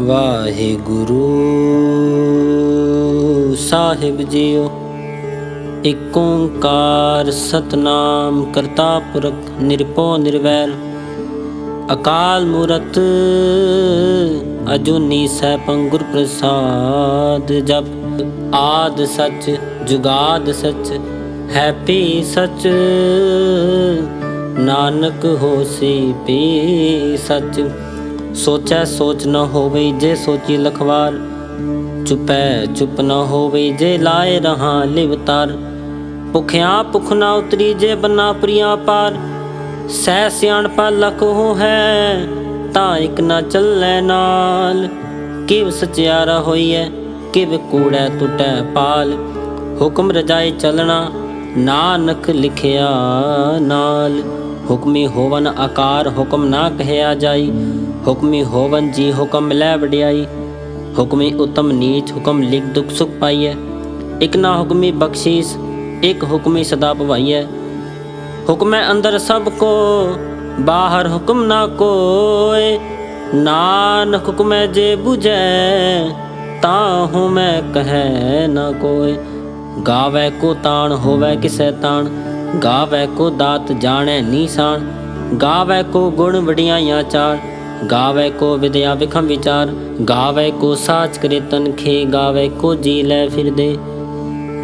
ਵਾਹਿਗੁਰੂ ਸਾਹਿਬ JIO, ਇਕ ਓੰਕਾਰ ਸਤਨਾਮ ਕਰਤਾ ਪੁਰਖ ਨਿਰਭਉ ਨਿਰਵੈਰ ਅਕਾਲ ਮੂਰਤ ਅਜੂਨੀ ਸੈਭੰ ਗੁਰ ਪ੍ਰਸਾਦ ਜਪ, ਆਦ ਸੱਚ ਜੁਗਾਦ ਸੱਚ ਹੈ ਭੀ ਸੱਚ, ਨਾਨਕ ਹੋਸੀ ਪੀ ਸੱਚ। ਸੋਚੈ ਸੋਚ ਨ ਹੋਵੇ ਜੇ ਸੋਚੀ ਲਖਵਾਰ। ਚੁਪੈ ਚੁਪ ਨ ਹੋਵੇ ਜੇ ਲਾਏ ਰਹਾ ਲਿਵਤਾਰ ਭੁਖਿਆ ਭੁਖ ਨਾ ਉਤਰੀ ਜੇ ਬੰਨਾ ਪ੍ਰਿਆ ਪਾਰ। ਸਹਿ ਸਿਆਣਪਾ ਲਖ ਹੋ ਹੈ ਤਾਂ ਇਕ ਨਾ ਚੱਲੈ ਨਾਲ। ਕਿਵ ਸਚਿਆਰਾ ਹੋਈਐ, ਕਿਵ ਕੂੜੈ ਟੁਟੈ ਪਾਲ। ਹੁਕਮ ਰਜਾਏ ਚੱਲਣਾ, ਨਾਨਕ ਲਿਖਿਆ ਨਾਲ। ਹੁਕਮੀ ਹੋਵਨ ਆਕਾਰ ਹੁਕਮ ਨਾ ਕਹਿਆ ਜਾਈ। ਹੁਕਮੀ ਹੋਵਨ ਜੀ ਹੁਕਮ ਲੈ ਵਡਿਆਈ, ਹੁਕਮੀ ਉਤਮ ਨੀਚ ਹੁਕਮ ਲਿਖ ਦੁਖ ਸੁਖ ਪਾਈਐ। ਇਕ ਨਾ ਹੁਕਮੀ ਬਖਸ਼ੀਸ, ਇਕ ਹੁਕਮੀ ਸਦਾ ਭਵਾਈਐ। ਹੁਕਮੈ ਅੰਦਰ ਸਭ ਕੋ, ਬਾਹਰ ਹੁਕਮ ਨਾ ਕੋਏ ਨਾਨਕ ਹੁਕਮੈ ਜੇ 부ਜੈ ਤਾਂ ਹੂੰ ਮੈਂ ਕਹੈ ਨਾ ਕੋਏ ਗਾਵੇ ਕੋ ਤਾਣ, ਹੋਵੇ ਕਿਸੈ ਤਾਣ। ਗਾਵੇ ਕੋ ਦਾਤ ਜਾਣੈ ਨੀਸਾਨ ਗਾਵੇ ਕੋ ਗੁਣ ਵਡਿਆਈਆਂ ਚਾਰ ਗਾਵੇ ਕੋ ਵਿਦਿਆ ਵਿਖਮ ਵਿਚਾਰ, ਗਾਵੇ ਕੋ ਸਾਚ ਕਰੇ ਤਨਖੇ, ਗਾਵੇ ਕੋ ਜੀ ਲੈ ਫਿਰਦੇ।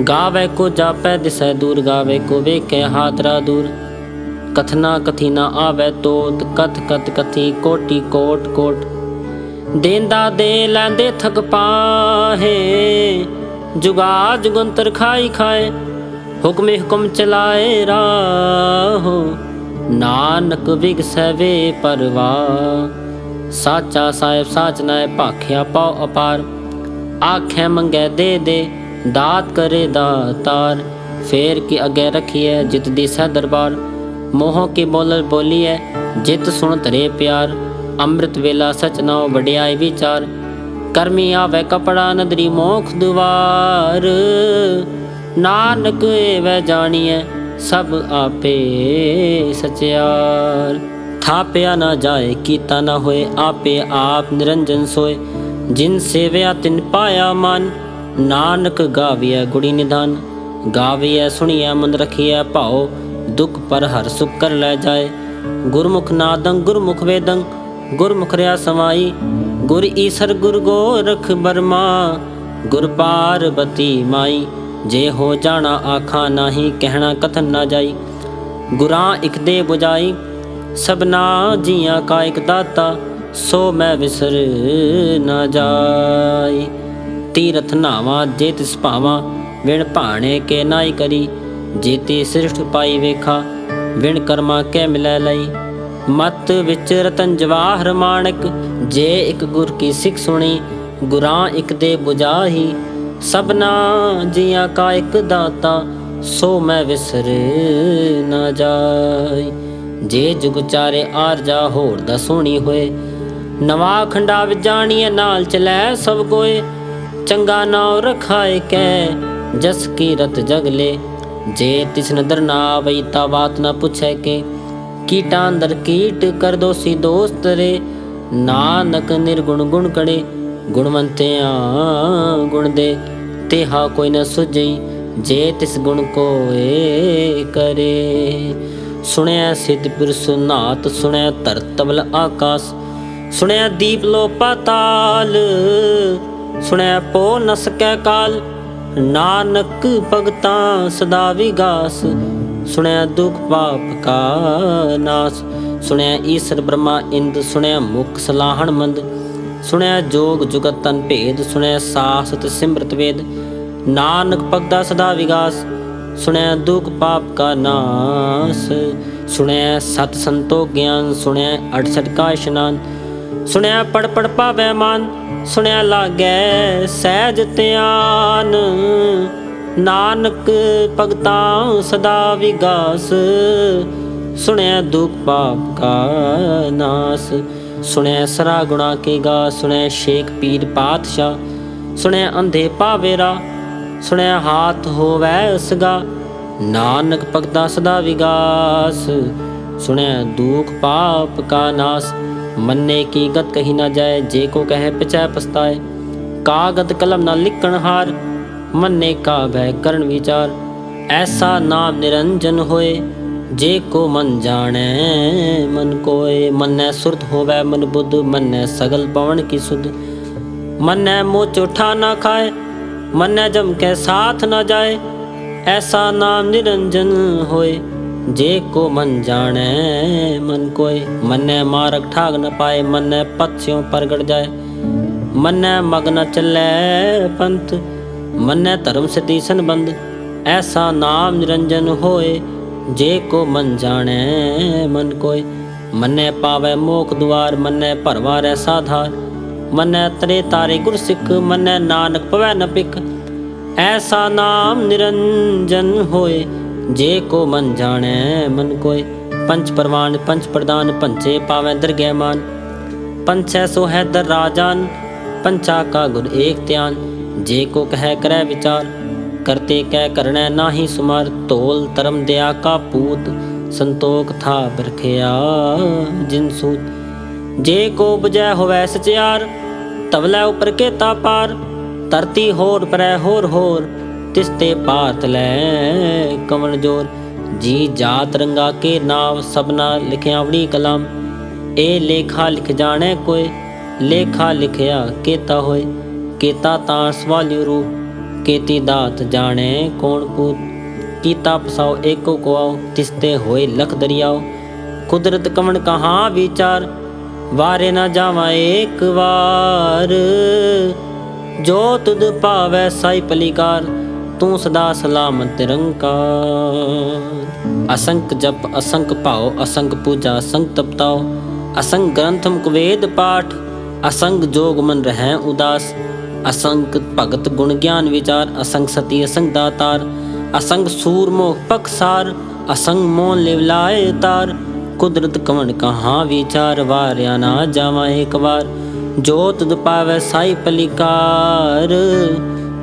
ਗਾਵੇ ਕੋ ਜਾਪੈ ਦਿਸੈ ਦੂਰ, ਗਾਵੇ ਕੋ ਵੇਖੈ ਹਾਦਰਾ ਦੂਰ। ਕਥਨਾ ਕਥੀਨਾ ਆਵੇ ਤੋਤ, ਕਥ ਕਥ ਕਥੀ, ਕੋਟੀ ਕੋਟ ਕੋਟ। ਦੇਂਦਾ ਦੇ ਲੈਂਦੇ ਥਕ ਪਾਹੇ ਜੁਗਾ ਜੁਗੰਤਰ ਖਾਈ ਖਾਏ, ਹੁਕਮੇ ਹੁਕਮ ਚਲਾਏ ਰਾਹੋ। ਨਾਨਕ ਵਿਗਸੈ ਪਰਵਾ ਸਾਚਾ ਸਾਹਿਬ ਸਾਚ ਭਾਖਿਆ ਪਾਉ ਅਪਾਰ। ਆਖੇ ਮੰਗੇ ਦੇ ਦੇ, ਦਾਤ ਕਰੇ ਦਾਤਾਰ ਫੇਰ ਕੀ ਅਗੇ ਰਖੀਐ ਜਿਤ ਦੀ ਸਹਿ ਦਰਬਾਰ। ਮੋਹ ਕੀ ਬੋਲਲ ਬੋਲੀਐ ਜਿਤ ਸੁਣ ਧਰੇ ਪਿਆਰ। ਅੰਮ੍ਰਿਤ ਵੇਲਾ ਸਚ ਨਾਉ ਵਡਿਆਈ ਵਿਚਾਰ। ਕਰਮੀ ਆਵੇ ਕਪੜਾ ਨਦਰੀ ਮੋਖ ਦੁਆਰ। ਨਾਨਕ ਏਵੈ ਜਾਣੀਐ ਸਭ ਆਪੇ ਸਚਿਆਰ। ਥਾਪਿਆ ਨਾ ਜਾਏ, ਕੀਤਾ ਨਾ ਹੋਏ, ਆਪੇ ਆਪ ਨਿਰੰਜਨ ਸੋਏ। ਜਿਨ ਸੇਵਿਆ ਤਿਨ ਪਾਇਆ ਮਨ, ਨਾਨਕ ਗਾਵੀਐ ਗੁੜੀ ਨਿਧਾਨ। ਗਾਵੀਐ, ਸੁਣੀਐ, ਮਨ ਰਖੀਐ, ਭਾਉ, ਦੁਖ ਪਰ ਹਰ ਸੁਖ ਕਰ ਲੈ ਜਾਏ। ਗੁਰਮੁਖ ਨਾਦੰ, ਗੁਰਮੁਖ ਵੇਦੰ, ਗੁਰਮੁਖ ਰਿਆ ਸਮਾਈ। ਗੁਰ ਈਸਰ, ਗੁਰ ਗੋਰਖ ਬਰਮਾ ਗੁਰ ਪਾਰਬਤੀ ਮਾਈ। ਜੇ ਹੋ ਜਾਣਾ ਆਖਾਂ, ਨਾਹੀ ਕਹਿਣਾ ਕਥਨ ਨਾ ਜਾਈ। ਗੁਰਾਂ ਇਕ ਦੇ 부ਜਾਈ ਸਭਨਾ ਜੀਆਂ ਕਾ ਇਕ ਦਾਤਾ, ਸੋ ਮੈਂ ਵਿਸਰ ਨਾ ਜਾਈ। ਤੀਰਥ ਨਾਵਾ ਜੇ ਤਿਸ ਭਾਵਾ, ਵਿਣ ਭਾਣੇ ਕੇ ਨਾਈ ਕਰੀ। ਜੀਤੀ ਸ੍ਰਿਸ਼ਟ ਪਾਈ ਵੇਖਾ, ਵਿਣ ਕਰਮਾ ਕੇ ਮਿਲੈ ਲਈ। ਮਤ ਵਿੱਚ ਰਤਨ ਜਵਾਹਰ ਮਾਣਕ, ਜੇ ਇੱਕ ਗੁਰ ਕੀ ਸਿੱਖ ਸੁਣੀ, ਗੁਰਾਂ ਇੱਕ ਦੇ 부ਜਾਹੀ ਸਭਨਾ ਜੀਆਂ ਕਾ ਇੱਕ ਦਾਤਾ, ਸੋ ਮੈਂ ਵਿਸਰ ਨਾ ਜਾਈ। ਜੇ ਜੁਗ ਚਾਰੇ ਆਰ ਜਾ ਹੋਰ ਦਾ ਸੋਣੀ ਹੋਏ। ਨਵਾ ਖੰਡਾ ਵਿੱਚ ਨਾਲ ਚਲੈ ਸਭ ਕੋਏ। ਚੰਗਾ ਨਾਉ ਰਖਾਏ ਕੈ, ਜਸ ਕੀ ਰਤ ਜਗਲੇ ਜੇ ਤਿਸ ਨਦਰ ਨਾ ਆਵਈ ਤਾ ਬਾਤ ਨਾ ਪੁੱਛੈ ਕੇ। ਕੀਟਾਂ ਅੰਦਰ ਕੀਟ ਕਰ ਦੋਸੀ ਦੋਸਤ ਰੇ। ਨਾਨਕ ਨਿਰਗੁਣ ਗੁਣ ਕੜੇ, ਗੁਣਵੰਤਿਆਂ ਗੁਣ ਦੇ। ਤੇਹਾ ਕੋਈ ਨਾ ਸੁਝਈ, ਜੇ ਤਿਸ ਗੁਣ ਕੋਏ ਕਰੇ। ਸੁਣਿਆ ਸਿੱਧ ਪੁਰਸ਼ ਨਾਤ ਸੁਣਿਆ ਧਰਤਵਲ ਆਕਾਸ, ਸੁਣਿਆ ਦੀਪ ਲੋ ਪਾਤਾਲ ਸੁਣਿਆ ਪੋ ਨ ਸਕੈ ਕਾਲ, ਨਾਨਕ ਭਗਤਾਂ ਸਦਾ ਵਿਗਾਸ, ਸੁਣਿਆ ਦੁਖ ਪਾਪ ਕਾ ਨਾਸ, ਸੁਣਿਆ ਈਸ਼ਰ ਬ੍ਰਹਮਾ ਇੰਦ, ਸੁਣਿਆ ਮੁਖ ਸਲਾਹਣ ਮੰਦ, ਸੁਣਿਆ ਜੋਗ ਜੁਗਤ ਤਨ ਭੇਦ, ਸੁਣਿਆ ਸਾਸਤ ਸਿਮਰਤ ਵੇਦ, ਨਾਨਕ ਭਗਤਾ ਸਦਾ ਵਿਗਾਸ ਸੁਣਿਆ ਦੁਖ ਪਾਪ ਕਾ ਨਾਸ ਸੁਣਿਆ ਸਤ ਸੰਤੋ ਗਿਆਨ ਸੁਣਿਆ 68 ਕਾ ਇਸ਼ਨਾਨ ਸੁਣਿਆ ਪੜ ਪੜ ਪਾਵੈ ਮਨ ਸੁਣਿਆ ਲਾਗੈ ਸਹਿਜ ਧਿਆਨ। ਨਾਨਕ ਭਗਤਾਂ ਸਦਾ ਵਿਗਾਸ ਸੁਣਿਆ ਦੁਖ ਪਾਪ ਕਾ ਨਾਸ ਸੁਣਿਆ ਸਰਾ ਗੁਣਾ ਕੇ ਗਾ ਸੁਣਿਆ ਸ਼ੇਖ ਪੀਰ ਪਾਤਸ਼ਾਹ ਸੁਣਿਆ ਅੰਧੇ ਪਾਵੇਰਾ ਸੁਣਿਆ ਹਾਥ ਹੋਵੈ ਉਸਗਾ, ਨਾਨਕ ਭਗਤਾ ਸਦਾ ਵਿਗਾਸ। ਸੁਣਿਆ ਦੁਖ ਪਾਪ ਕਾ ਨਾਸ, ਮੰਨੇ ਕੀ ਗਤ ਕਹੀ ਨਾ ਜਾਏ, ਜੇ ਕੋ ਕਹੇ ਪਿਛੈ ਪਛਤਾਏ। ਕਾਗਦ ਕਲਮ ਨਾ ਲਿਖਣ ਹਾਰ, ਮੰਨੇ ਕਾ ਭੈ ਕਰਨ ਵਿਚਾਰ। ਐਸਾ ਨਾਮ ਨਿਰੰਜਨ ਹੋਏ, ਜੇ ਕੋ ਮਨ ਜਾਣੈ, ਮਨ ਕੋਏ। ਮੰਨੈ ਸੁਰਤ ਹੋਵੈ ਮਨ ਬੁੱਧ, ਮੰਨੈ ਸਗਲ ਪਵਨ ਕੀ ਸੁਧ। ਮੰਨੈ ਮੋਚ ਝੂਠਾ ਨਾ ਖਾਏ ਮੰਨੈ ਜਮ ਕੇ ਸਾਥ ਨਾ ਜਾਏ, ਐਸਾ ਨਾਮ ਨਿਰੰਜਨ ਹੋਏ। ਜੇ ਕੋ ਮਨ ਜਾਣੈ, ਮਨ ਕੋਏ। ਮੰਨੈ ਮਾਰਗ ਠਾਗ ਨ ਪਾਏ, ਮੰਨੈ ਪਛਿਓ ਪ੍ਰਗਟ ਜਾਏ। ਮੰਨੈ ਮਗ ਨ ਚੱਲੈ ਪੰਥ, ਮੰਨੈ ਧਰਮ ਸਤੀ ਸੰਬੰਧ। ਐਸਾ ਨਾਮ ਨਿਰੰਜਨ ਹੋਏ, ਜੇ ਕੋ ਮਨ ਜਾਣੈ, ਮਨ ਕੋਇ ਮੰਨੈ ਪਾਵੈ ਮੋਖ ਦੁਆਰ, ਮੰਨੈ ਭਰਵਾਰੈ ਸਾਧਾਰ। ਮੰਨੈ ਤਰੇ ਤਾਰੇ ਗੁਰ ਸਿੱਖ, ਮੰਨੈ ਨਾਨਕ ਪਵੈ ਨ ਪਿਕ ਐਸਾ ਨਾਮ ਨਿਰੰਜਨ ਹੋਏ, ਜੇ ਕੋ ਮਨ ਜਾਣੈ, ਮਨ ਕੋਏ। ਪੰਚ ਪਰਵਾਨ ਪੰਚ ਪ੍ਰਦਾਨ ਪੰਚੇ ਪਾਵੈ ਦਰਗਹਿ ਮਾਨ। ਪੰਚੈ ਸੋ ਹੈ ਦਰ ਰਾਜਾਨ, ਪੰਚਾ ਕਾ ਗੁਰ ਏਕ ਧਿਆਨ। ਜੇ ਕੋ ਕਹਿ ਕਰੈ ਵਿਚਾਰ, ਕਰਤੇ ਕਹਿ ਕਰਣੈ ਨਾਹੀ ਸੁਮਾਰ। ਤੋਲ ਧਰਮ ਦਿਆ ਕਾ ਪੂਤ, ਸੰਤੋਖ ਥਾ ਬਰਖਿਆ ਜਿਨ ਸੂਤ। ਜੇ ਕੋ ਬਜੈ ਹੋਵੈ ਸਚਿਆਰ, ਤਵਲੇ ਉਪਰ ਕੇ ਤਾ ਪਾਰ, ਧਰਤੀ ਹੋਰ ਪਰੈ ਹੋਰ ਹੋਰ ਤਿਸਤੇ ਪਾਤ ਲੈ ਕਵਨ ਜੋਰ। ਜੀ ਜਾਤ ਰੰਗਾ ਕੇ ਨਾਮ ਸਭਨਾ ਲਿਖਿਆ ਵੜੀ ਕਲਮ ਇਹ ਲੇਖਾ ਲਿਖ ਜਾਣੈ ਕੋਏ ਲੇਖਾ ਲਿਖਿਆ ਕੀਤਾ ਹੋਏ ਕੀਤਾ ਤਾਂ ਸਵਾਲਿਓ ਰੂਪ, ਕੀਤੀ ਦਾਤ ਜਾਣੈ ਕੋਣ ਪੂਤ ਕੀਤਾ ਪਸਾਓ ਏਕੋ ਕੋ ਆਓ ਤਿਸਤੇ ਹੋਏ ਲਖ ਦਰਿਆਓ ਕੁਦਰਤ ਕਵਣ ਕਹਾ ਵਿਚਾਰ ਵਾਰੇ ਨਾ ਜਾਵਾਂ ਏਕ ਵਾਰ। ਜੋ ਤੁਧ ਭਾਵੈ ਸਾਈ ਪਲੀਕਾਰ, ਤੂੰ ਸਦਾ ਸਲਾਮਤ ਨਿਰੰਕਾਰ ਅਸੰਖ ਜਪ ਅਸੰਖ ਭਾਉ ਅਸੰਖ ਪੂਜਾ ਅਸੰਖ ਤਪਤਾਓ ਅਸੰਖ ਗ੍ਰੰਥ ਮੁਖ ਪਾਠ ਅਸੰਖ ਜੋਗ ਮਨ ਰਹਿ ਉਦਾਸ। ਅਸੰਗ ਭਗਤ ਗੁਣ ਗਿਆਨ ਵਿਚਾਰ ਅਸੰਗ ਸਤੀ ਅਸੰਖ ਦਾਤਾਰ। ਅਸੰਗ ਸੂਰ ਮੋਹ ਪਖਸਾਰ ਅਸੰਗ ਮੋਨ ਲਿਵਲਾਏ ਤਾਰ ਕੁਦਰਤ ਕਵਣ ਕਹਾ ਵਿਚਾਰ ਵਾਰਿਆ ਨਾ ਜਾਵਾਂ ਇੱਕ ਵਾਰ। ਜੋ ਤੁਧ ਪਾਵੈ ਸਾਈ ਪਲਿਕਾਰ,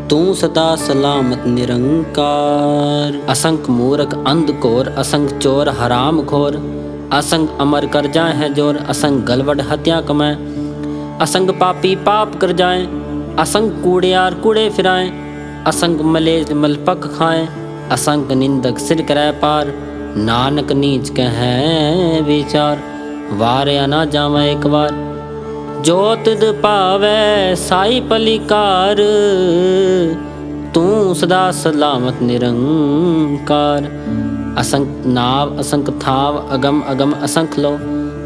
ਤੂੰ ਸਦਾ ਸਲਾਮਤ ਨਿਰੰਕਾਰ। ਅਸੰਖ ਮੂਰਖ ਅੰਧ ਘੋਰ, ਅਸੰਖ ਚੋਰ ਹਰਾਮ ਖੋਰ। ਅਸੰਗ ਅਮਰ ਕਰ ਜਾਏ ਹੈ ਜੋਰ, ਅਸੰਖ ਗਲਵੜ ਹਤਿਆ ਕਮੈ ਅਸੰਗ ਪਾਪੀ ਪਾਪ ਕਰ ਜਾਏ ਅਸੰਗ ਕੂੜਿਆਰ ਕੂੜੇ ਫਿਰਾਏ। ਅਸੰਗ ਮਲੇਜ ਮਲਪਕ ਖਾਏ ਅਸੰਗ ਨਿੰਦਕ ਸਿਰ ਕਰੈ ਪਾਰ। ਨਾਨਕ ਨੀਚ ਕਹੈ ਵਿਚਾਰ, ਵਾਰਿਆ ਨਾ ਜਾਵਾਂ ਇੱਕ ਵਾਰ। ਜੋ ਤਿਦ ਭਾਵੈ ਸਾਈ ਪਲਿਕਾਰ, ਤੂੰ ਸਦਾ ਸਲਾਮਤ ਨਿਰੰਕਾਰ। ਅਸੰਖ ਨਾਵ ਅਸੰਖ ਥਾਵ ਅਗਮ ਅਗਮ ਅਸੰਖ ਲੋ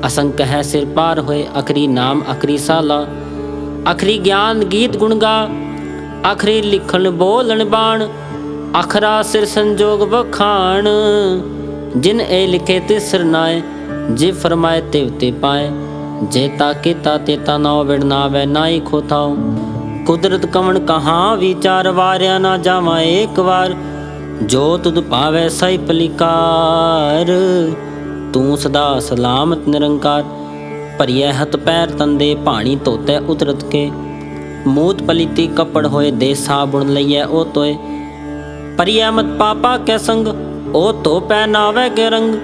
ਅਸੰਖ ਹੈ ਸਿਰ ਪਾਰ ਹੋਏ ਅਖਰੀ ਨਾਮ ਅਖਰੀ ਸਾਲਾ। ਅਖਰੀ ਗਿਆਨ ਗੀਤ ਗੁਣ ਗਾ, ਅਖਰੀ ਲਿਖਣ ਬੋਲਣ ਬਾਣ। ਅਖਰਾ ਸਿਰ ਸੰਜੋਗ ਵਖਾਣ ਜਿਨ ਇਹ ਲਿਖੇ ਤੇ ਸਰਨਾਏ ਜੇ ਫਰਮਾਏ ਤੇ ਉਤੇ ਪਾਏ, ਜੇ ਤਾ ਕੀਤਾ ਤਾ ਨਾ ਵਿੜਨਾ ਵੈ ਨਾਈ ਕੁਦਰਤ ਕਵਣ ਕਹਾ ਵਿਚਾਰ ਵਾਰਿਆ ਨਾ ਜਾਵਾਂ ਏਕ ਵਾਰ, ਜੋ ਤੁਧ ਭਾਵੈ ਸਹੀ ਪਲਿਕਾਰ। ਤੂੰ ਸਦਾ ਸਲਾਮਤ ਨਿਰੰਕਾਰ, ਭਰੀਐ ਹੱਥ ਪੈਰ ਤੰਦੇ ਪਾਣੀ ਧੋਤੇ ਉਤਰਤ ਕੇ। ਮੂਤ ਪਲੀਤੀ ਕੱਪੜ ਹੋਏ ਦੇ ਸਾਬੁਣ ਲਈਐ ਉਹ ਤੋਏ ਪਰਿਐ ਮਤ ਪਾਪਾ ਕੈ ਸੰਗ, ਉਹ ਧੋ ਪੈ ਨਾਵੇ ਕੇ ਰੰਗ।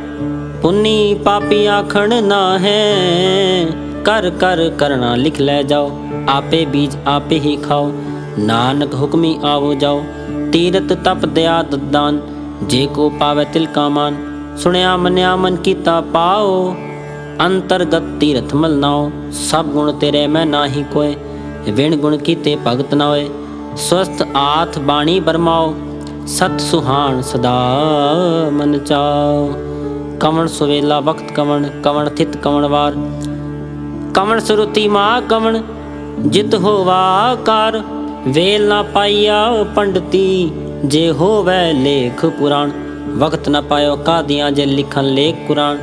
ਪੁੰਨੀ ਪਾਪੀ ਆਖਣ ਨਾ ਹੈ ਕਰ ਕਰ ਕਰਣਾ ਲਿਖ ਲੈ ਜਾਓ, ਆਪੇ ਬੀਜ ਆਪੇ ਹੀ ਖਾਓ। ਨਾਨਕ ਹੁਕਮੀ ਆਵੋ ਜਾਓ, ਤੀਰਤ ਤਪ ਦਿਆ ਦਦਾਨ, ਜੇ ਕੋ ਪਾਵੇ ਤਿਲ ਕਾ ਸੁਣਿਆ ਮੰਨਿਆ ਮਨ ਕੀਤਾ ਪਾਓ, ਅੰਤਰਗਤ ਤੀਰਥ ਮਲ ਨਾਓ। ਸਭ ਗੁਣ ਤੇਰੇ ਮੈਂ ਨਾਹੀ ਕੋਏ, ਵਿਣ ਗੁਣ ਕੀਤੇ ਭਗਤ ਨਾ ਹੋਏ ਸਵਸਥ ਆਥ ਬਾਣੀ ਬਰਮਾਓ ਸਤ ਸੁਹਾਣ ਸਦਾ ਮਨ ਚਾਓ ਕਵਣ ਸੁਵੇਲਾ ਵਕਤ ਕਵਣ ਕਵਣ ਥਿਤ ਕਵਣ ਵਾਰ। ਕਵਣ ਸੁਰਤੀ ਮਾ ਕਵਣ, ਜਿਤ ਹੋਵਾ ਕਾਰ। ਵੇਲ ਨਾ ਪਾਈਆ ਪੰਡਤੀ, ਜੇ ਹੋਵੇ ਲੇਖ ਪੁਰਾਣ। ਵਕਤ ਨਾ ਪਾਇਓ ਕਾਦੀਆਂ ਜੇ ਲਿਖਣ ਲੇਖ ਕੁਰਾਨ।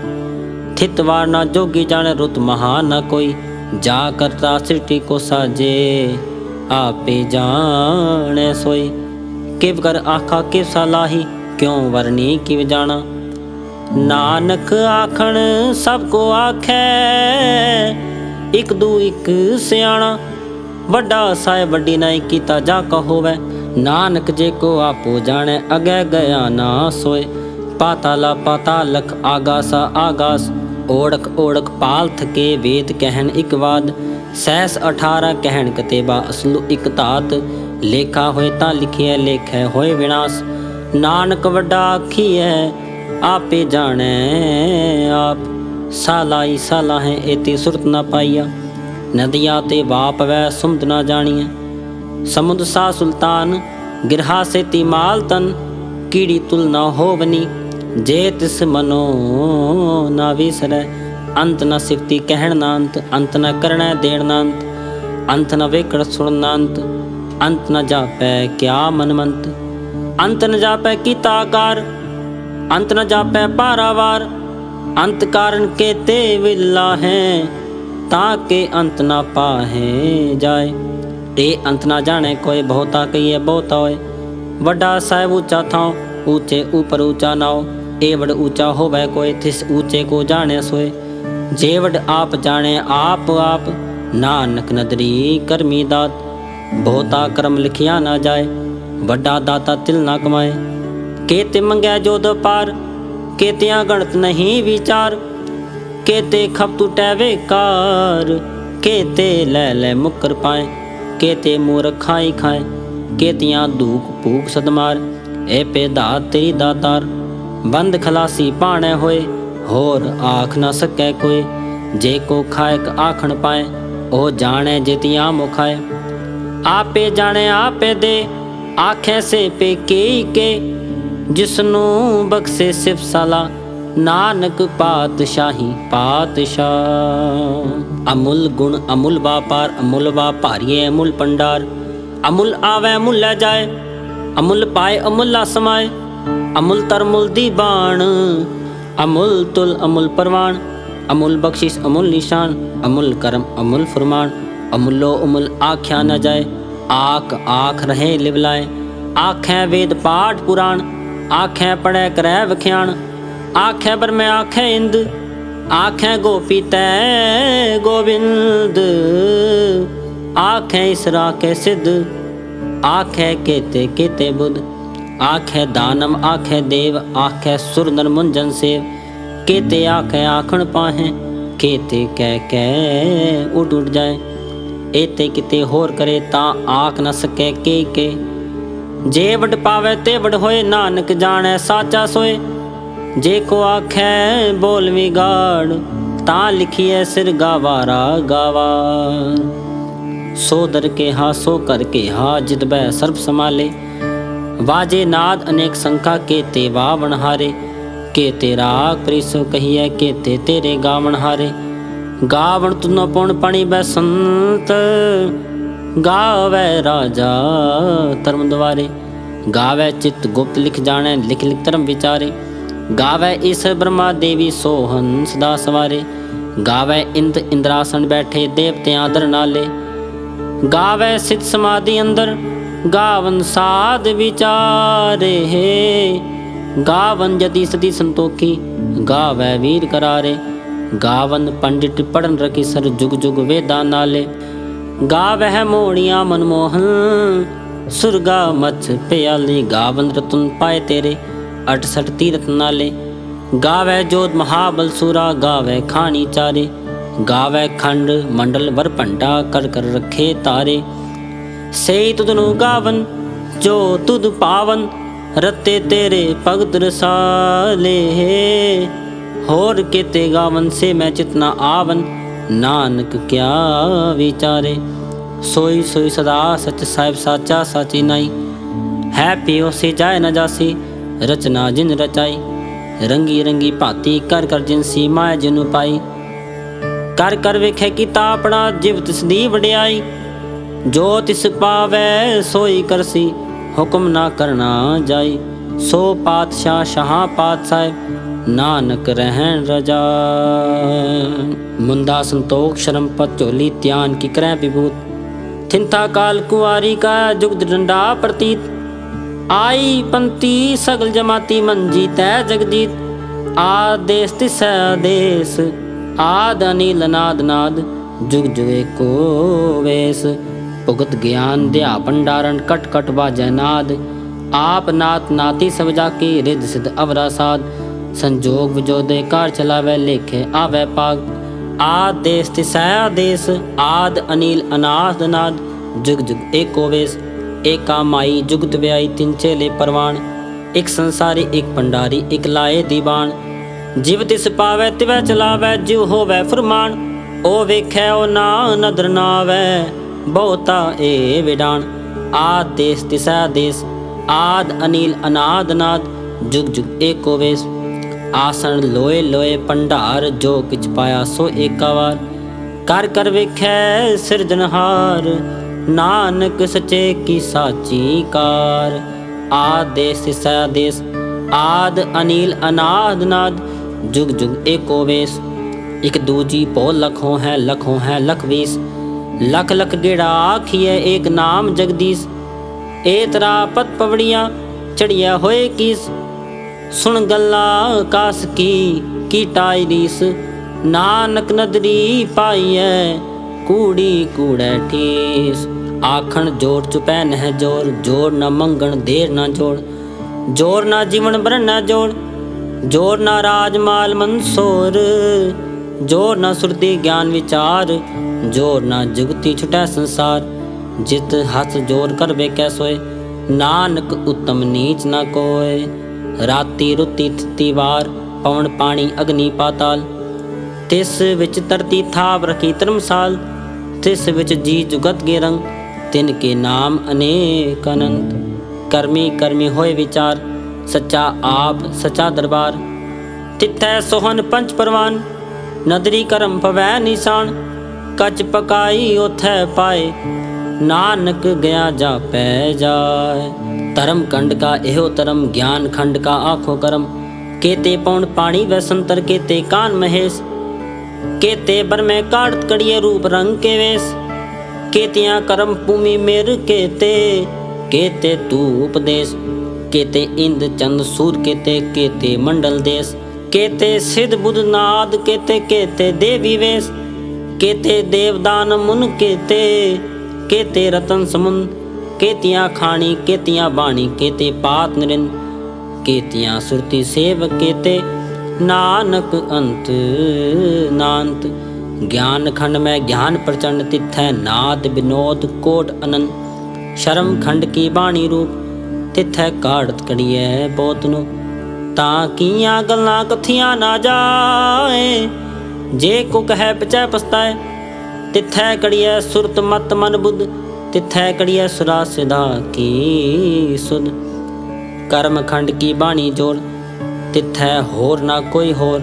ਥਿਤ ਵਾਰ ਨਾ ਜੋਗੀ ਜਾਣ ਰੁਤ ਮਹਾ ਨਾ ਕੋਈ। ਜਾ ਕਰਤਾ ਸਿਰਟੀ ਕੋ ਸਾਜੇ ਆਪੇ ਜਾਣੇ ਸੋਈ। ਕਿਵ ਕਰ ਆਖਾ, ਕਿਵ ਸਲਾਹੀ ਕਿਉ ਵਰਨੀ ਕਿਵ ਜਾਣਾ? ਨਾਨਕ ਆਖਣ, ਸਭ ਕੋ ਆਖੈ, ਇਕ ਦੂ ਇਕ ਸਿਆਣਾ। ਵੱਡਾ ਸਾਹਿਬ ਵੱਡੀ ਨਾਈ ਕੀਤਾ, ਜਾ ਕਹੋਵੇ ਨਾਨਕ ਜੇ ਕੋ ਆਪੋ ਜਾਣੈ, ਅਗੈ ਗਿਆ ਨਾ ਸੋਏ। ਪਾਤਾਲਾ ਪਾਤਾਲਕ ਆਗਾਸਾ ਆਗਾਸ ਓੜਕ ਓੜਕ ਪਾਲ ਕੇ ਵੇਦ ਕਹਿਣ ਇੱਕ ਵਾਦ। ਸਹਿਸ 18 ਕਹਿਣ ਕਤੇਬਾ ਅਸਲੂ ਇਕ ਧਾਤ ਲੇਖਾ ਹੋਏ ਤਾਂ ਲਿਖਿਆ ਲੇਖੈ ਹੋਏ ਵਿਨਾਸ਼। ਨਾਨਕ ਵੱਡਾ ਆਖੀਐ, ਆਪੇ ਜਾਣੈ ਆਪ। ਸਾਲਾਈ ਸਾਲਾ ਹੈ ਏਤੀ ਸੁਰਤ ਨਾ ਪਾਈਆ। ਨਦੀਆਂ ਤੇ ਵਾਪ ਵੈ ਸੁਮਦ ਨਾ ਜਾਣੀਐ। ਸਮੁੰਦ ਸਾ ਸੁਲਤਾਨ, ਗਿਰਹਾ ਸੇ ਤਿਮਾਲ ਤਨ। ਕੀੜੀ ਤੁਲ ਨਾ ਹੋਵਨੀ, ਜੇ ਤਿਸ ਮਨੋ ਨਾ ਵਿਸਰੈ। ਅੰਤ ਨਾ ਸਿਫਤੀ ਕਹਿਣ ਨਾ ਅੰਤ ਨਾ ਨ ਦੇਣ ਨਾ ਅੰਤ। ਨਾ ਨ ਵੇਕੜ ਸੁਣ ਨਾ ਅੰਤ ਅੰਤ ਨ ਜਾਪੈ ਕਿਆ ਮਨਮੰਤ ਅੰਤ ਨ ਜਾਪੈ ਕੀਤਾ ਆਕਾਰ ਅੰਤ ਨ ਜਾਪੈ ਪਾਰਾਵਾਰ ਅੰਤ ਕਾਰਨ ਕੇ ਤੇ ਵਿਲਾ ਹੈ ਤਾਂ ਕੇ ਅੰਤ ਨਾ ਪਾਹੇ ਜਾਏ ਇਹ ਅੰਤ ਨਾ ਜਾਣੇ ਕੋਈ ਬਹੁਤਾ ਕਹੀਏ ਬਹੁਤਾ ਹੋਏ ਵੱਡਾ ਸਾਹਿਬ ਉੱਚਾ ਥਾਂ ਉੱਚੇ ਉਪਰ ਉੱਚਾ ਨਾਉ ਇਹ ਵਡ ਉੱਚਾ ਹੋਵੇ ਕੋਈ ਤਿਸ ਉੱਚੇ ਕੋ ਜਾਣੇ ਸੋਏ ਜੇ ਵਡ ਆਪ ਜਾਣੇ ਆਪ ਆਪ ਬਹੁਤਾ ਕਰਮ ਲਿਖਿਆ ਨਾ ਜਾਏ, ਵੱਡਾ ਦਾਤਾ ਤਿਲ ਨਾ ਕਮਾਏ। ਕੇਤੇ ਮੰਗਿਆ ਜੋਦ ਪਾਰ, ਕੇਤਿਆਂ ਗਣਤ ਨਹੀਂ ਵਿਚਾਰ। ਕੇਤੇ ਖਪ ਟੁਟੈ ਕਾਰ, ਕੇਤੇ ਲੈ ਲੈ ਮੁਕਰ ਪਾਏ। ਕੇਤੇ ਮੂਰ ਖਾਈ ਖਾਏ, ਕੇਤੀਆਂ ਧੂਕ ਭੂਕ ਸਦਮਾਰ ਏ ਪੇਦਾ ਤੇਰੀ ਦਾਤਾਰ, ਬੰਦ ਖਲਾਸੀ ਪਾਣੇ ਹੋਏ। ਹੋਰ ਆਖ ਨਾ ਸਕੈ ਕੋਈ, ਜੇ ਕੋ ਖਾਇਕ ਆਖਣ ਪਾਏ, ਉਹ ਜਾਣੇ ਜਿਤਿਆਂ ਮੁਖਾਏ। ਆਪੇ ਜਾਣੇ ਆਪੇ ਦੇ। ਆਖੇ ਸੇ ਪੇ ਕੇ ਕੇ। ਜਿਸਨੂੰ ਬਖਸ਼ੇ ਸਿਫ ਸਾਲਾ, ਨਾਨਕ ਪਾਤਸ਼ਾਹੀ ਪਾਤਸ਼ਾਹ। ਅਮੁਲ ਗੁਣ, ਅਮੁਲ ਵਾਪਾਰ, ਅਮੁਲ ਵਾਪਾਰੀਏ ਅਮੁੱਲ ਪੰਡਾਰ ਅਮੁੱਲ ਆਵੇ, ਅਮੁੱਲ ਲੈ ਜਾਏ। ਅਮੁਲ ਪਾਏ, ਅਮੁੱਲਾ ਸਮਾਏ। ਅਮੁਲ ਤਰਮੁਲ ਦੀ ਬਾਣ। ਅਮੁਲ ਤੁਲ ਅਮੁਲ ਪਰਵਾਨ ਅਮੁਲ ਬਖਸ਼ਿਸ਼, ਅਮੁਲ ਨਿਸ਼ਾਨ। ਅਮੁਲ ਕਰਮ, ਅਮੁਲ ਫਰਮਾਨ। ਅਮੁੱਲੋ ਅਮੁੱਲ ਆਖਿਆ ਨਾ ਜਾਏ। ਆਖ ਆਖ ਰਹੇ ਲਿਵਲਾਏ। ਆਖੈ ਵੇਦ ਪਾਠ ਪੁਰਾਣ। ਆਖੈ ਪੜੈ ਕਰੈ ਵਿਖਿਆਣ। ਆਖੈ ਪਰ ਮੈਂ ਆਖੈ ਇੰਦ। ਆਖੈ ਗੋਪੀ ਤੈ ਗੋਬਿੰਦ ਆਖੈ ਇਸਰਾ ਕੇ ਸਿੱਧ। ਆਖੈ ਕੇਤੇ ਕੇਤੇ ਬੁੱਧ। ਆਖੈ ਦਾਨਮ ਆਖੈ ਦੇਵ, ਆਖੈ ਸੁਰ ਨਰ ਮੁੰਜਨ ਸੇਵ। ਕੇਤੇ ਆਖੈ ਆਖਣ ਪਾਹੇ। ਕੇਤੇ ਕਹਿ ਕਹਿ ਉੱਡ ਉੱਡ ਜਾਏ। ਏਤੇ ਕਿਤੇ ਹੋਰ ਕਰੇ ਤਾਂ ਆਖ ਨਾ ਸਕੈ ਕੇ ਕੇ। ਜੇ ਵਡ ਪਾਵੇ ਤੇ ਵਡ ਹੋਏ, ਨਾਨਕ ਜਾਣੈ ਸਾਚਾ ਸੋਏ। ਜੇ ਕੋ ਆਖੈ ਬੋਲ ਵਿਗਾੜ ਤਾਂ ਲਿਖੀਐ ਸਿਰ ਗਾਵਾਰਾ ਗਾਵਾ। ਸੋ ਦਰ ਕੇ ਹਾ ਸੋ ਕਰ ਕੇ ਹਾ ਜਿਤ ਬੈ ਸਰਬ ਸਮਾਲੇ ਵਾਜੇ ਨਾਦ ਅਨੇਕ ਸੰਖਾ ਕੇ ਤੇ ਵਾਵਣ ਹਾਰੇ। ਕੇ ਤੇ ਰਾਗ ਪ੍ਰਿਸੋ ਕਹੀਐ ਕੇ ਤੇ ਤੇਰੇ ਗਾਵਣ ਹਾਰੇ। ਗਾਵਣ ਤੁਨੋ ਪੁਣ ਪਣੀ ਬਸੰਤ, ਗਾਵੇ ਰਾਜਾ ਧਰਮ ਦਵਾਰੇ। ਗਾਵੇ ਚਿਤ ਗੁਪਤ ਲਿਖ ਜਾਣੈ, ਲਿਖ ਲਿਖ ਧਰਮ ਵਿਚਾਰੇ। ਗਾਵੇ ਇਸ ਬ੍ਰਹਮਾ ਦੇਵੀ ਸੋਹਨ ਸਦਾ ਸਵਾਰੇ। ਗਾਵੇ ਇੰਦ ਇੰਦਰਾਸਨ ਬੈਠੇ ਦੇਵਤਿਆਂ ਦਰ ਨਾਲੇ। ਗਾਵੇ ਸਿਤ ਸਮਾਧੀ ਅੰਦਰ, ਗਾਵਨ ਸਾਧ ਵਿਚਾਰੇ। ਗਾਵਨ ਜਦੀ ਸਦੀ ਸੰਤੋਖੀ, ਗਾਵੇ ਵੀਰ ਕਰਾਰੇ। ਗਾਵਨ ਪੰਡਿਤ ਪੜਨ ਰਖੀ ਸਰ ਜੁਗ ਜੁਗ ਵੇਦਾਂ ਨਾਲੇ। ਗਾਵਹਿ ਮੋੜੀਆਂ ਮਨਮੋਹਨ, ਸੁਰਗਾ ਮਛ ਪਿਆਲੀ ਗਾਵਨ ਰਤਨ ਪਾਏ ਤੇਰੇ 68 ਤੀਰਥ ਨਾਲੇ। ਗਾਵੇ ਜੋਤ ਮਹਾਬਲ ਸੂਰਾ ਗਾਵੈ ਖਾਣੀ ਚਾਰੇ। ਗਾਵੈ ਖੰਡ ਮੰਡਲ ਵਰ ਭੰਡਾ, ਕਰ ਕਰ ਰੱਖੇ ਤਾਰੇ। ਸਈ ਤੁਧ ਨੂੰ ਗਾਵਨ, ਜੋ ਤੁਧ ਪਾਵਨ, ਰਤੇ ਤੇਰੇ ਭਗਤ ਰਸਾਲੇ। ਹੋਰ ਕਿਤੇ ਗਾਵਨ ਸੇ ਮੈਂ ਚਿਤਨਾ ਆਵਨ। ਨਾਨਕ ਕਿਆ ਵਿਚਾਰੇ, ਸੋਈ ਸੋਈ ਸਦਾ ਸਚ ਸਾਹਿਬ ਸਾਚਾ ਸਾਚੀ ਨਾਈ। ਹੈ ਪਿਓ ਸੇ ਜਾਏ ਨਾ ਜਾਸੀ, ਰਚਨਾ ਜਿਨ ਰਚਾਈ। ਰੰਗੀ ਰੰਗੀ ਭਾਤੀ ਕਰ ਕਰ ਜਿਨ ਸੀਮਾ ਜਿਨੂ ਪਾਈ ਕਰ ਕਰ ਵੇਖੇ ਕੀਤਾ ਆਪਣਾ ਜਿਵ ਤਿਸ ਦੀ ਵਡਿਆਈ। ਜੋ ਤਿਸ ਪਾਵੈ ਸੋਈ ਕਰਸੀ, ਹੁਕਮ ਨਾ ਕਰਨਾ ਜਾਈ। ਸੋ ਪਾਤਸ਼ਾਹ ਸ਼ਾਹਾਂ ਪਾਤਸ਼ਾਹ ਨਾਨਕ ਰਹਿਣ ਰਜਾ। ਮੁੰਦਾ ਸੰਤੋਖ ਸ਼ਰਮ ਪਤ ਝੋਲੀ ਧਿਆਨ ਕੀ ਕਰੈ ਵਿਭੂਤ। ਥਿੰਤਾ ਕਾਲ ਕੁਆਰੀ ਕਾ ਜੁਗ ਡੰਡਾ ਪ੍ਰਤੀਤ। ਆਈ ਪੰਤੀ ਸਗਲ ਜਮਾਤੀ ਮੰਜੀ ਤੈ ਜਗਜੀਤ ਆਦੇਸ ਤਿਸੈ ਆਦੇਸ ਆਦ ਅਨੀਲ ਨਾਦ ਨਾਦ, ਜੁਗ ਜੁਗੇ ਕੋ ਵੇਸ। ਭੁਗਤ ਗਿਆਨ ਧਿਆ ਭੰਡਾਰਨ ਕਟ ਕਟ ਬਾਜੈ ਨਾਦ। ਆਪ ਨਾਤ ਨਾਤੀ ਸਭ ਜਾ ਕੀ ਰਿਦ ਸਿਧ ਅਵਰਾ ਸਾਧ ਸੰਜੋਗ ਵਿਜੋਦੇ ਕਾਰ ਚਲਾਵੇ, ਲੇਖੇ ਆਵੇ ਪਾਗ। ਆਦੇਸ ਤਿਸੈ ਆਦੇਸ ਆਦ ਅਨੀਲ ਅਨਾਦ ਨਾਦ। ਜੁਗ ਜੁਗ ਏਕੋ ਵੇਸ, ਏਕਾ ਮਾਈ ਜੁਗਤ ਵਿਆਈ ਤਿੰਨ ਚੇਲੇ ਪਰਵਾਨ। ਇੱਕ ਸੰਸਾਰੀ, ਇੱਕ ਪੰਡਾਰੀ ਇੱਕ ਲਾਏ ਦੀਵਾਨ। ਜਿਵ ਤਿਸ ਪਾਵੇ, ਤਿਵੈ ਚਲਾਵੇ, ਜਿਉ ਹੋਵੇ ਫਰਮਾਨ। ਉਹ ਵੇਖੈ ਉਹ ਨਾ ਨਦਰ ਨਾ ਬਹੁਤਾ ਏ ਵਿਡਾਨ। ਆਦੇਸ ਤਿਸੈ ਦੇਸ, ਆਦ ਅਨੀਲ ਅਨਾਦ ਨਾਦ। ਜੁਗ ਜੁਗ ਏਕੋ ਵੇਸ ਆਸਣ ਲੋਏ ਲੋਏ ਭੰਡਾਰ, ਜੋ ਕਿਛ ਪਾਇਆ ਸੋ ਏਕਾ ਵਾਰ ਕਰ ਕਰ ਵੇਖੈ ਸਿਰਜਣਹਾਰ ਨਾਨਕ ਸਚੇ ਕੀ ਸਾਚੀ ਕਾਰ। ਆਦੇਸ ਤਿਸੈ ਆਦ ਅਨੀਲ ਅਨਾਦ ਨਾਦ, ਜੁਗ ਜੁਗ ਏਕੋ ਵੇਸ। ਇਕ ਦੂਜੀ ਪੋ ਲਖੋ ਹੈ ਲਖੋ ਹੈ ਲਖ ਵੀਸ। ਲਖ ਲਖ ਗੇੜਾ ਆਖੀਏ ਏਕ ਨਾਮ ਜਗਦੀਸ਼। ਏ ਤਰਾ ਪਤ ਪਵੜੀਆਂ ਚੜਿਆ ਹੋਏ ਕੀਸ। ਸੁਣ ਗੱਲਾਂ ਕਾਸ ਕੀ ਕੀ ਟਾਈ ਨਾਨਕ ਨਦਰੀ ਪਾਈਐ, ਕੂੜੀ ਕੂੜੈ ਠੀਸ। ਆਖਣ ਜੋੜ ਚੁਪੈ ਨਹਿ ਜੋਰ ਜੋੜ ਨਾ ਮੰਗਣ ਦੇਰ ਨਾ ਜੋੜ ਜੋਰ ਨਾ ਜੀਵਨ ਬਰਨ ਨਾ ਜੋੜ ਜੋਰ ਨਾ ਰਾਜ ਮਾਲ ਮਨਸੋਰ। ਜੋਰ ਨਾ ਸੁਰਤੀ ਗਿਆਨ ਵਿਚਾਰ, ਜੋਰ ਨਾ ਜੁਗਤੀ ਛੁਟੈ ਸੰਸਾਰ। ਜਿਤ ਹੱਥ ਜੋਰ ਕਰ ਵੇਖੈ ਸੋਏ, ਨਾਨਕ ਉਤਮ ਨੀਚ ਨਾ ਕੋਏ। ਰਾਤੀ ਰੁੱਤੀ ਥਿੱਤੀ ਵਾਰ, ਪਵਨ ਪਾਣੀ ਅਗਨੀ ਪਾਤਾਲ। ਤਿਸ ਵਿੱਚ ਧਰਤੀ ਥਾਪ ਰਖੀ ਧਰਮਸਾਲ, ਤਿਸ ਵਿੱਚ ਜੀ ਜੁਗਤ ਗੇ ਰੰਗ, ਤਿਨ ਕੇ ਨਾਮ ਅਨੇਕ ਅਨੰਤ। ਕਰਮੀ ਕਰਮੀ ਹੋਏ ਵਿਚਾਰ, ਸੱਚਾ ਆਪ ਸੱਚਾ ਦਰਬਾਰ। ਤਿੱਥੈ ਸੋਹਨ ਪੰਚ ਪਰਵਾਨ, ਨਦਰੀ ਕਰਮ ਪਵੈ ਨਿਸ਼ਾਨ, ਕੱਚ ਪਕਾਈ ਉਥੈ ਪਾਏ। ਨਾਨਕ ਗਿਆ ਜਾ ਪੈ ਜਾਏ। ਧਰਮ ਕੰਡ ਕਾ ਇਹੋ ਧਰਮ, ਗਿਆਨ ਖੰਡ ਕਾ ਆਖੋ ਕਰਮ। ਕੇਤੇ ਪੌਣ ਪਾਣੀ ਵੈਸੰਤਰ ਕੇਤੇ ਕਾਨ ਮਹੇਸ਼। ਕੇਤੇ ਬਰ ਮੈਂ ਕਾੜਤ ਕੜੀਏ ਰੂਪ ਰੰਗ ਕੇ ਵੇਸ। ਕੇਤਿਆਂ ਕਰਮ ਭੂਮੀ ਮੇਰ ਕੇਤੇ ਕੇਤੇ ਤੂ ਉਪਦੇਸ਼ ਕੇਤੇ ਇੰਦ ਚੰਦ ਸੂਰ, ਕੇਤੇ ਕੇਤੇ ਮੰਡਲ ਦੇਸ। ਕੇਤੇ ਸਿਧ ਬੁੱਧ ਨਾਦ, ਕੇਤੇ ਕੇਤੇ ਦੇਵੀ ਵੇਸ। ਕੇਤੇ ਦੇਵਦਾਨ ਮੁਨ ਕੇਤੇ ਕੇਤੇ ਰਤਨ ਸਮੁੰਦ, ਕੇਤੀਆਂ ਖਾਣੀ, ਕੇਤੀਆਂ ਬਾਣੀ, ਕੇਤੇ ਪਾਤ ਨਿਰਿੰਦ, ਕੇਤੀਆਂ ਸੁਰਤੀ ਸੇਵ ਕੇਤੇ ਨਾਨਕ ਅੰਤ, ਨਾਨਤ। ਗਿਆਨ ਖੰਡ ਮੈਂ ਗਿਆਨ ਪ੍ਰਚੰਡ ਤਿਥੈ, ਨਾਦ ਬਿਨੋਦ ਕੋਟ ਅਨੰਦ। ਸ਼ਰਮ ਖੰਡ ਕੀ ਬਾਣੀ ਰੂਪ, ਤਿਥੈ ਕਾੜਤ ਕੜੀਐ ਬਹੁਤ ਨੂੰ। ਤਾਂ ਕੀਆਂ ਗੱਲਾਂ ਕਥੀਆਂ ਨਾ ਜਾਏ, ਜੇ ਕੋ ਕਹੈ ਪਚੈ ਪਸਤਾਏ ਤਿਥੈ ਕੜੀਐ ਸੁਰਤ ਮਤ ਮਨ ਬੁੱਧ, ਤਿਥੈ ਕੜੀਐ ਸੁਰਾ ਸਿਧਾ ਕੀ ਸੁਧ। ਕਰਮ ਖੰਡ ਕੀ ਬਾਣੀ ਜੋੜ ਤਿਥੈ ਹੋਰ ਨਾ ਕੋਈ ਹੋਰ।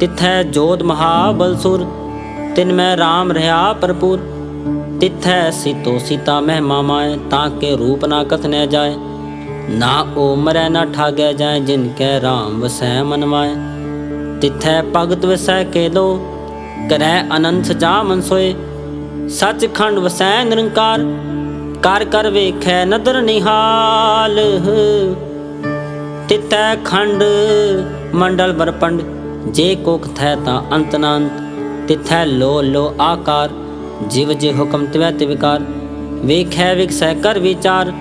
ਤਿਥੈ ਜੋਤ ਮਹਾਬਲ ਸੁਰ, ਤਿਨ ਮੈਂ RAM ਰਹਾ ਭਰਪੂਰ। ਤਿਥੈ ਸੀਤੋ ਸੀਤਾ ਮਹਿਮਾ ਮਾਏ, ਤਾਂ ਕੇ ਰੂਪ ਨਾ ਕਥਨੈ ਜਾਏ। ਨਾ ਓ ਮਰੈ ਨਾ ਠਾਗੈ ਜਾਏ, ਜਿਨ ਕੈ RAM ਵਸੈ ਮਨਵਾਏ ਤਿਥੈ ਭਗਤ ਵਸੈ ਕੇ ਲੋ ਕਰੈ ਅਨੰਤ ਸਜਾ ਮਨ ਸੱਚਖੰਡ ਵਸੈ ਨਿਰੰਕਾਰ, ਕਰ ਕਰ ਵੇਖੈ ਨਦਰ ਨਿਹਾਲ। ਤਿਤੈ ਖੰਡ, ਮੰਡਲ ਬਰਪੰਡ ਜੇ ਕੋ ਕਥੈ ਤਾਂ ਅੰਤ ਨਾ ਤਿਥੈ ਲੋ ਲੋ ਆਕਾਰ, ਜਿਵ ਜੇ ਹੁਕਮ ਤਿਵੈ ਤੇ ਵਿਕਾਰ ਵੇਖੈ ਵਿਖਸੈ ਕਰ ਵਿਚਾਰ,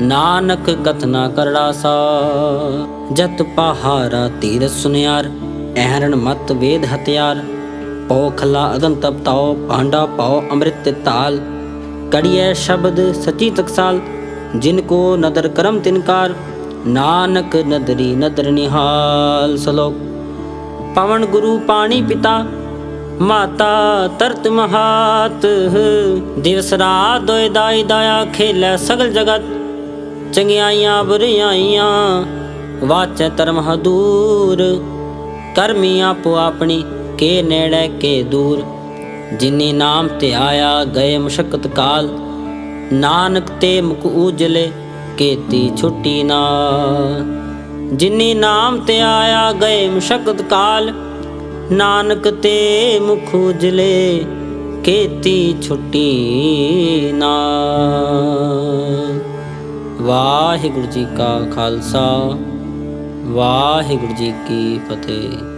ਨਾਨਕ ਕਥਨਾ ਕਰੜਾ ਸਾ ਜਤ ਪਹਾਰਾ ਤੀਰ ਸੁਨਿਆਰ, ਐਹਰਣ ਮਤ ਵੇਦ ਹਥਿਆਰ। ਪੋਖਲਾ ਅਗਨ ਤਪ ਤਾਓ ਭਾਂਡਾ ਪਾਓ ਅੰਮ੍ਰਿਤ ਤਾਲ ਕੜੀਐ ਸ਼ਬਦ ਸਚੀ ਤਕਸਾਲ, ਜਿਨ ਕੋ ਨਦਰ ਕਰਮ ਤਿਨਕਾਰ ਨਾਨਕ ਨਦਰੀ ਨਦਰ ਨਿਹਾਲ ਸਲੋਕ। ਪਵਨ ਗੁਰੂ ਪਾਣੀ ਪਿਤਾ, ਮਾਤਾ ਤਰਤ ਮਹਾਤ, ਦਿਵਸ ਰਾਤ ਦੋਇ ਦਾਈ ਦਾਇਆ ਖੇਲੇ ਸਗਲ ਜਗਤ। ਚੰਗਿਆਈਆਂ ਬੁਰੀਆਈਆਂ ਵਾਚੈ ਧਰਮ ਹਦੂਰ, ਕਰਮੀ ਆਪੋ ਆਪਣੀ ਕੇ ਨੇੜੇ ਕੇ ਦੂਰ। ਜਿਨੀ ਨਾਮ ਤੇ ਆਇਆ ਗਏ ਮੁਸ਼ਕਤ ਕਾਲ। ਨਾਨਕ ਤੇ ਮੁਖ ਉਜਲੇ ਕੀਤੀ ਛੁੱਟੀ ਨਾ ਜਿਨੀ ਨਾਮ ਤੇ ਆਇਆ ਗਏ ਮੁਸ਼ਕਤ ਕਾਲ। ਨਾਨਕ ਤੇ ਮੁਖ ਉਜਲੇ ਕੀਤੀ ਛੁੱਟੀ ਨਾ ਵਾਹਿਗੁਰੂ ਜੀ ਕਾ ਖਾਲਸਾ, ਵਾਹਿਗੁਰੂ ਜੀ ਕੀ ਫਤਿਹ।